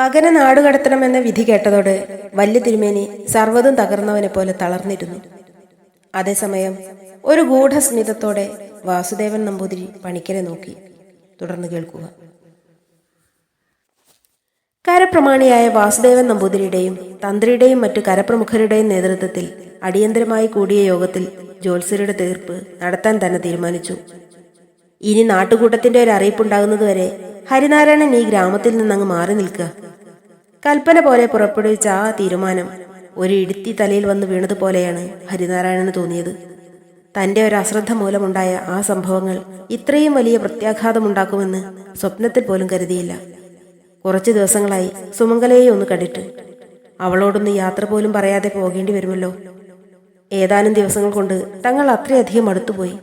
മകനെ നാടുകടത്തണമെന്ന വിധി കേട്ടതോടെ വല്യ തിരുമേനി സർവതും തകർന്നവനെ പോലെ തളർന്നിരുന്നു. അതേസമയം ഒരു ഗൂഢസ്മിതത്തോടെ വാസുദേവൻ നമ്പൂതിരി പണിക്കരെ നോക്കി. തുടർന്ന് കേൾക്കുക. കരപ്രമാണിയായ വാസുദേവൻ നമ്പൂതിരിയുടെയും തന്ത്രിയുടെയും മറ്റു കരപ്രമുഖരുടെയും നേതൃത്വത്തിൽ അടിയന്തരമായി കൂടിയ യോഗത്തിൽ ജോത്സ്യരുടെ തീർപ്പ് നടത്താൻ തന്നെ തീരുമാനിച്ചു. ഇനി നാട്ടുകൂട്ടത്തിന്റെ ഒരു അറിയിപ്പുണ്ടാകുന്നതുവരെ ഹരിനാരായണൻ ഈ ഗ്രാമത്തിൽ നിന്നങ്ങ് മാറി നിൽക്കുക. കൽപ്പന പോലെ പുറപ്പെടുവിച്ച ആ തീരുമാനം ഒരു ഇടുത്തി തലയിൽ വന്ന് വീണതുപോലെയാണ് ഹരിനാരായണന് തോന്നിയത്. തന്റെ ഒരു അശ്രദ്ധ മൂലമുണ്ടായ ആ സംഭവങ്ങൾ ഇത്രയും വലിയ പ്രത്യാഘാതം ഉണ്ടാക്കുമെന്ന് സ്വപ്നത്തിൽ പോലും കരുതിയില്ല. കുറച്ചു ദിവസങ്ങളായി സുമംഗലയെ ഒന്ന് കണ്ടിട്ട് അവളോടൊന്ന് യാത്ര പോലും പറയാതെ പോകേണ്ടി വരുമല്ലോ. ഏതാനും ദിവസങ്ങൾ കൊണ്ട് തങ്ങൾ അത്രയധികം അടുത്തുപോയി.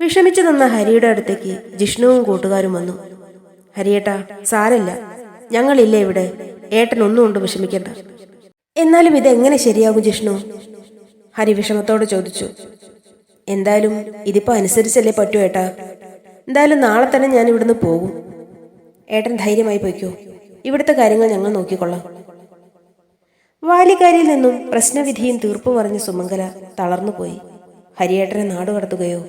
വിഷമിച്ചു നിന്ന ഹരിയുടെ അടുത്തേക്ക് ജിഷ്ണുവും കൂട്ടുകാരും വന്നു. ഹരിയേട്ടാ സാരല്ല ഞങ്ങളില്ലേ ഇവിടെ? ഏട്ടൻ ഒന്നും കൊണ്ട് വിഷമിക്കണ്ട. എന്നാലും ഇതെങ്ങനെ ശരിയാകും ജിഷ്ണു? ഹരി വിഷമത്തോട് ചോദിച്ചു. എന്തായാലും ഇതിപ്പോ അനുസരിച്ചല്ലേ പറ്റൂ ഏട്ടാ. എന്തായാലും നാളെ തന്നെ ഞാൻ ഇവിടുന്ന് പോകും. ഏട്ടൻ ധൈര്യമായി പോയിക്കോ. ഇവിടുത്തെ കാര്യങ്ങൾ ഞങ്ങൾ നോക്കിക്കൊള്ളാം. വാലിക്കാരിയിൽ നിന്നും പ്രശ്നവിധിയും തീർപ്പും പറഞ്ഞ സുമംഗല തളർന്നുപോയി ഹരിയേട്ടനെ നാടുകടത്തുകയോ?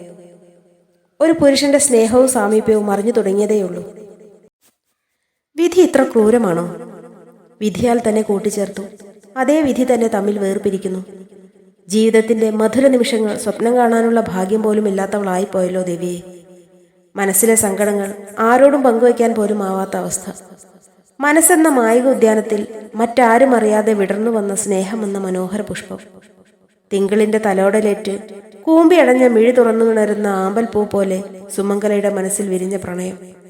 ഒരു പുരുഷന്റെ സ്നേഹവും സാമീപ്യവും അറിഞ്ഞു തുടങ്ങിയതേയുള്ളൂ. വിധി ഇത്ര ക്രൂരമാണോ? വിധിയാൽ തന്നെ കൂട്ടിച്ചേർത്തു. അതേ വിധി തന്നെ തമ്മിൽ വേർപിരിക്കുന്നു. ജീവിതത്തിന്റെ മധുര നിമിഷങ്ങൾ സ്വപ്നം കാണാനുള്ള ഭാഗ്യം പോലും ഇല്ലാത്തവളായിപ്പോയല്ലോ ദേവിയെ. മനസ്സിലെ സങ്കടങ്ങൾ ആരോടും പങ്കുവയ്ക്കാൻ പോലും ആവാത്ത അവസ്ഥ. മനസ്സെന്ന മായിക ഉദ്യാനത്തിൽ മറ്റാരും അറിയാതെ വിടർന്നു വന്ന സ്നേഹമെന്ന മനോഹര പുഷ്പം. തിങ്കളിന്റെ തലോടലേറ്റ് കൂമ്പിയടഞ്ഞ മിഴി തുറന്നു കിണരുന്ന ആമ്പൽ പൂ പോലെ സുമംഗലയുടെ മനസ്സിൽ വിരിഞ്ഞ പ്രണയം.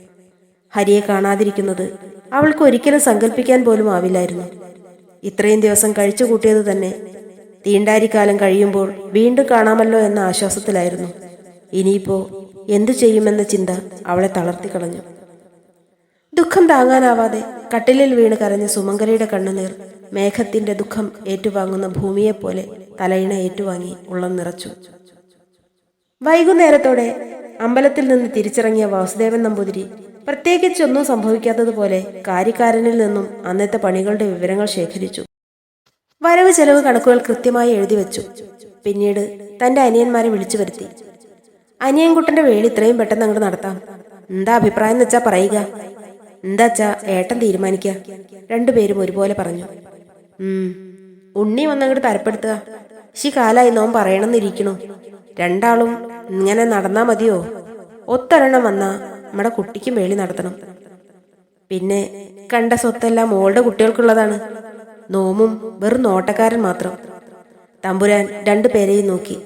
ഹരിയെ കാണാതിരിക്കുന്നത് അവൾക്ക് ഒരിക്കലും സങ്കല്പിക്കാൻ പോലും ആവില്ലായിരുന്നു. ഇത്രയും ദിവസം കഴിച്ചു കൂട്ടിയത് തന്നെ തീണ്ടാരിക്കാലം കഴിയുമ്പോൾ വീണ്ടും കാണാമല്ലോ എന്ന ആശ്വാസത്തിലായിരുന്നു. ഇനിയിപ്പോ എന്തു ചെയ്യുമെന്ന ചിന്ത അവളെ തളർത്തിക്കളഞ്ഞു ദുഃഖം താങ്ങാനാവാതെ കട്ടിലിൽ വീണ് കരഞ്ഞ സുമംഗലയുടെ കണ്ണുനീർ മേഘത്തിന്റെ ദുഃഖം ഏറ്റുവാങ്ങുന്ന ഭൂമിയെപ്പോലെ തലയിണ ഏറ്റുവാങ്ങി ഉള്ളം നിറച്ചു. വൈകുന്നേരത്തോടെ അമ്പലത്തിൽ നിന്ന് തിരിച്ചിറങ്ങിയ വാസുദേവൻ നമ്പൂതിരി പ്രത്യേകിച്ചൊന്നും സംഭവിക്കാത്തതുപോലെ കാര്യക്കാരനിൽ നിന്നും അന്നത്തെ പണികളുടെ വിവരങ്ങൾ ശേഖരിച്ചു. വരവ് ചെലവ് കണക്കുകൾ കൃത്യമായി എഴുതി വെച്ചു. പിന്നീട് തന്റെ അനിയന്മാരെ വിളിച്ചു വരുത്തി. അനിയൻകുട്ടന്റെ വേളി ഇത്രയും പെട്ടെന്ന് അങ്ങോട്ട് നടത്താം. എന്താ അഭിപ്രായം എന്ന് വെച്ചാ പറയുക. എന്താച്ചാ ഏട്ടൻ തീരുമാനിക്കുക രണ്ടുപേരും ഒരുപോലെ പറഞ്ഞു. ഉം ഉണ്ണി വന്നങ്ങോട്ട് തരപ്പെടുത്തുക. ശി കാലായി നോൻ പറയണമെന്നിരിക്കണു. രണ്ടാളും ഇങ്ങനെ നടന്നാ മതിയോ? ഒത്തൊരെണ്ണം വന്നാ നമ്മുടെ കുട്ടിക്കും വേണ്ടി നടത്തണം. പിന്നെ കണ്ട സ്വത്തെല്ലാം മോളുടെ കുട്ടികൾക്കുള്ളതാണ്. നോമും വെറും നോട്ടക്കാരൻ മാത്രം. തമ്പുരാൻ രണ്ടു പേരെയും നോക്കി.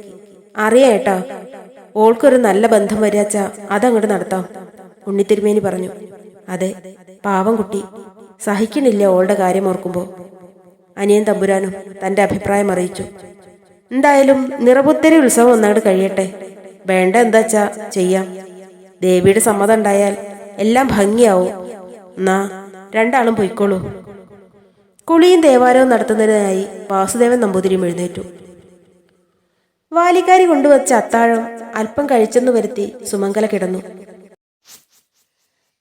അറിയാം ഏട്ടാ ഓൾക്കൊരു നല്ല ബന്ധം വരാച്ച അതങ്ങോട്ട് നടത്താം ഉണ്ണിത്തിരുമേനി പറഞ്ഞു. അതെ പാവം കുട്ടി സഹിക്കണില്ല ഓളുടെ കാര്യം ഓർക്കുമ്പോ. അനിയൻ തമ്പുരാനും തന്റെ അഭിപ്രായം അറിയിച്ചു. എന്തായാലും നിറപുത്തരി ഉത്സവം ഒന്നങ്ങോട്ട് കഴിയട്ടെ. വേണ്ട എന്താച്ചാ ചെയ്യാം. ദേവിയുടെ സമ്മതം ഉണ്ടായാൽ എല്ലാം ഭംഗിയാവും. എന്നാ രണ്ടാളും പൊയ്ക്കോളൂ. കുളിയും ദേവാലയവും നടത്തുന്നതിനായി വാസുദേവൻ നമ്പൂതിരിയും എഴുന്നേറ്റു. വാലിക്കാരി കൊണ്ടുവച്ച അത്താഴം അല്പം കഴിച്ചെന്ന് വരുത്തി സുമംഗല കിടന്നു.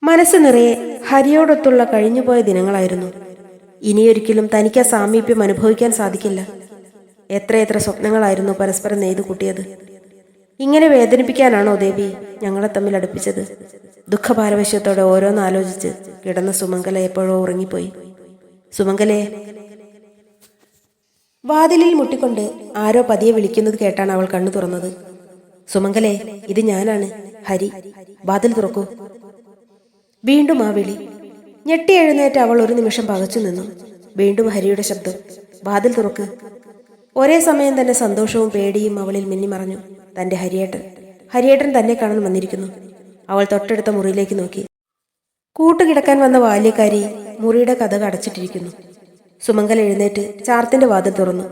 മനസ്സ് നിറയെ ഹരിയോടൊത്തുള്ള കഴിഞ്ഞുപോയ ദിനങ്ങളായിരുന്നു. ഇനിയൊരിക്കലും തനിക്ക് ആ സാമീപ്യം അനുഭവിക്കാൻ സാധിക്കില്ല. എത്രയെത്ര സ്വപ്നങ്ങളായിരുന്നു പരസ്പരം നെയ്തു കൂട്ടിയത്. ഇങ്ങനെ വേദനിപ്പിക്കാനാണോ ദേവി ഞങ്ങളെ തമ്മിൽ അടുപ്പിച്ചത്? ദുഃഖപാരവശ്യത്തോടെ ഓരോന്നാലോചിച്ച് കിടന്ന സുമംഗല എപ്പോഴോ ഉറങ്ങിപ്പോയി. സുമംഗലെ വാതിലിൽ മുട്ടിക്കൊണ്ട് ആരോ പതിയെ വിളിക്കുന്നത് കേട്ടാണ് അവൾ കണ്ണു തുറന്നത്. സുമംഗലെ ഇത് ഞാനാണ്. ഹരി വാതിൽ തുറക്കൂ. വീണ്ടും ആ വിളി. ഞെട്ടി എഴുന്നേറ്റ് അവൾ ഒരു നിമിഷം പകച്ചു നിന്നു. വീണ്ടും ഹരിയുടെ ശബ്ദം. വാതിൽ തുറക്ക്. ഒരേ സമയം തന്നെ സന്തോഷവും പേടിയും അവളിൽ മിന്നിമറഞ്ഞു. തന്റെ ഹരിയേട്ടൻ. ഹരിയേട്ടൻ തന്നെ കാണാൻ വന്നിരിക്കുന്നു. അവൾ തൊട്ടടുത്ത മുറിയിലേക്ക് നോക്കി. കൂട്ടുകിടക്കാൻ വന്ന ബാല്യക്കാരി മുറിയുടെ കഥ അടച്ചിട്ടിരിക്കുന്നു സുമംഗൽ എഴുന്നേറ്റ് ചാർത്തിന്റെ വാതിൽ തുറന്നു.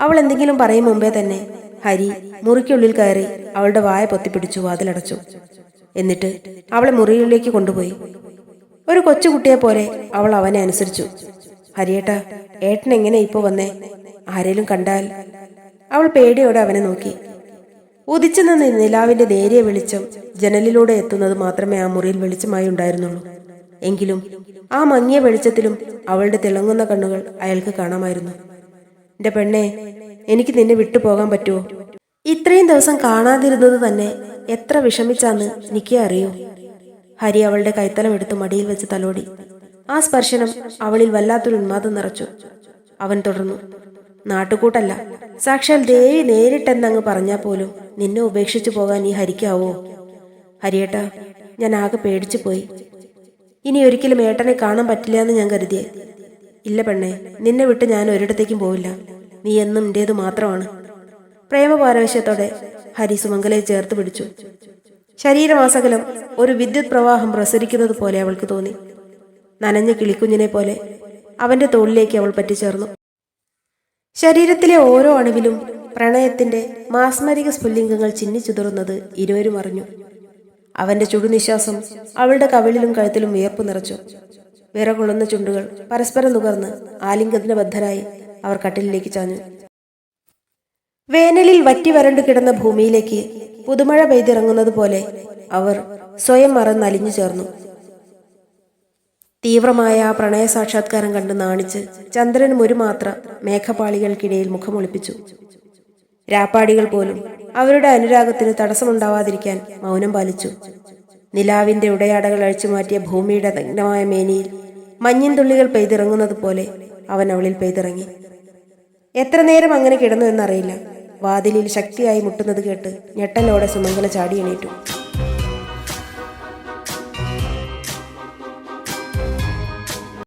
അവൾ എന്തെങ്കിലും പറയും മുമ്പേ തന്നെ ഹരി മുറിക്കുള്ളിൽ കയറി അവളുടെ വായ പൊത്തിപ്പിടിച്ചു വാതിലടച്ചു. എന്നിട്ട് അവളെ മുറിയിലേക്ക് കൊണ്ടുപോയി. ഒരു കൊച്ചുകുട്ടിയെ പോലെ അവൾ അവനെ അനുസരിച്ചു. ഹരിയേട്ട ഏട്ടൻ എങ്ങനെ ഇപ്പോ വന്നേ? ആരേലും കണ്ടാൽ? അവൾ പേടിയോടെ അവനെ നോക്കി. ഉദിച്ചു നിന്ന് നിലാവിന്റെ നേരിയ വെളിച്ചം ജനലിലൂടെ എത്തുന്നത് മാത്രമേ ആ മുറിയിൽ വെളിച്ചമായി ഉണ്ടായിരുന്നുള്ളൂ. എങ്കിലും ആ മങ്ങിയ വെളിച്ചത്തിലും അവളുടെ തിളങ്ങുന്ന കണ്ണുകൾ അയാൾക്ക് കാണാമായിരുന്നു. എന്റെ പെണ്ണെ എനിക്ക് നിന്നെ വിട്ടു പോകാൻ പറ്റുമോ? ഇത്രയും ദിവസം കാണാതിരുന്നത് തന്നെ എത്ര വിഷമിച്ചാന്ന് എനിക്ക് അറിയൂ. ഹരി അവളുടെ കൈത്തലം എടുത്ത് മടിയിൽ വെച്ച് തലോടി. ആ സ്പർശനം അവളിൽ വല്ലാത്തൊരു ഉന്മാദം നിറച്ചു. അവൻ തുടർന്നു. നാട്ടുകൂട്ടല്ല. സാക്ഷാൽ ദേവി നേരിട്ടെന്നങ്ങ് പറഞ്ഞാൽ പോലും നിന്നെ ഉപേക്ഷിച്ചു പോകാൻ ഈ ഹരിക്കാവോ? ഹരിയേട്ട ഞാൻ ആകെ പേടിച്ചു പോയി ഇനി ഒരിക്കലും ഏട്ടനെ കാണാൻ പറ്റില്ല എന്ന് ഞാൻ കരുതിയേ. ഇല്ല പെണ്ണെ നിന്നെ വിട്ട് ഞാൻ ഒരിടത്തേക്കും പോവില്ല. നീ എന്നും എന്റേത് മാത്രമാണ്. പ്രേമപാരവശ്യത്തോടെ ഹരി സുമംഗലയെ ചേർത്ത് പിടിച്ചു. ശരീരമാസകലം ഒരു വിദ്യുത് പ്രവാഹം പ്രസരിക്കുന്നത് പോലെ അവൾക്ക് തോന്നി. നനഞ്ഞ കിളിക്കുഞ്ഞിനെ പോലെ അവന്റെ തോളിലേക്ക് അവൾ പറ്റിച്ചേർന്നു. ശരീരത്തിലെ ഓരോ അണുവിലും പ്രണയത്തിന്റെ മാസ്മരിക സ്ഫുല്ലിംഗങ്ങൾ ചിന്നിച്ചിതറുന്നത് ഇരുവരും അറിഞ്ഞു. അവന്റെ ചുടുനിശ്വാസം അവളുടെ കവിളിലും കഴുത്തിലും വിയർപ്പ് നിറച്ചു. വിറകൊള്ളുന്ന ചുണ്ടുകൾ പരസ്പരം നുകർന്ന് ആലിംഗത്തിന് ബദ്ധരായി അവർ കട്ടിലിലേക്ക് ചാഞ്ഞു. വേനലിൽ വറ്റി വരണ്ടു കിടന്ന ഭൂമിയിലേക്ക് പുതുമഴ പെയ്തിറങ്ങുന്നത് പോലെ അവർ സ്വയം മറന്നലിഞ്ഞു ചേർന്നു. തീവ്രമായ ആ പ്രണയ സാക്ഷാത്കാരം കണ്ട് നാണിച്ച് ചന്ദ്രനും ഒരു മാത്ര മേഘപാളികൾക്കിടയിൽ മുഖമൊളിപ്പിച്ചു. രാപ്പാടികൾ പോലും അവരുടെ അനുരാഗത്തിന് തടസ്സമുണ്ടാവാതിരിക്കാൻ മൗനം പാലിച്ചു. നിലാവിന്റെ ഉടയാടകൾ അഴിച്ചുമാറ്റിയ ഭൂമിയുടെ നഗ്നമായ മേനിയിൽ മഞ്ഞിൻ തുള്ളികൾ പെയ്തിറങ്ങുന്നത് പോലെ അവൻ അവളിൽ പെയ്തിറങ്ങി. എത്ര നേരം അങ്ങനെ കിടന്നു എന്നറിയില്ല. വാതിലിൽ ശക്തിയായി മുട്ടുന്നത് കേട്ട് ഞെട്ടലോടെ സുമംഗല ചാടി എണീറ്റു.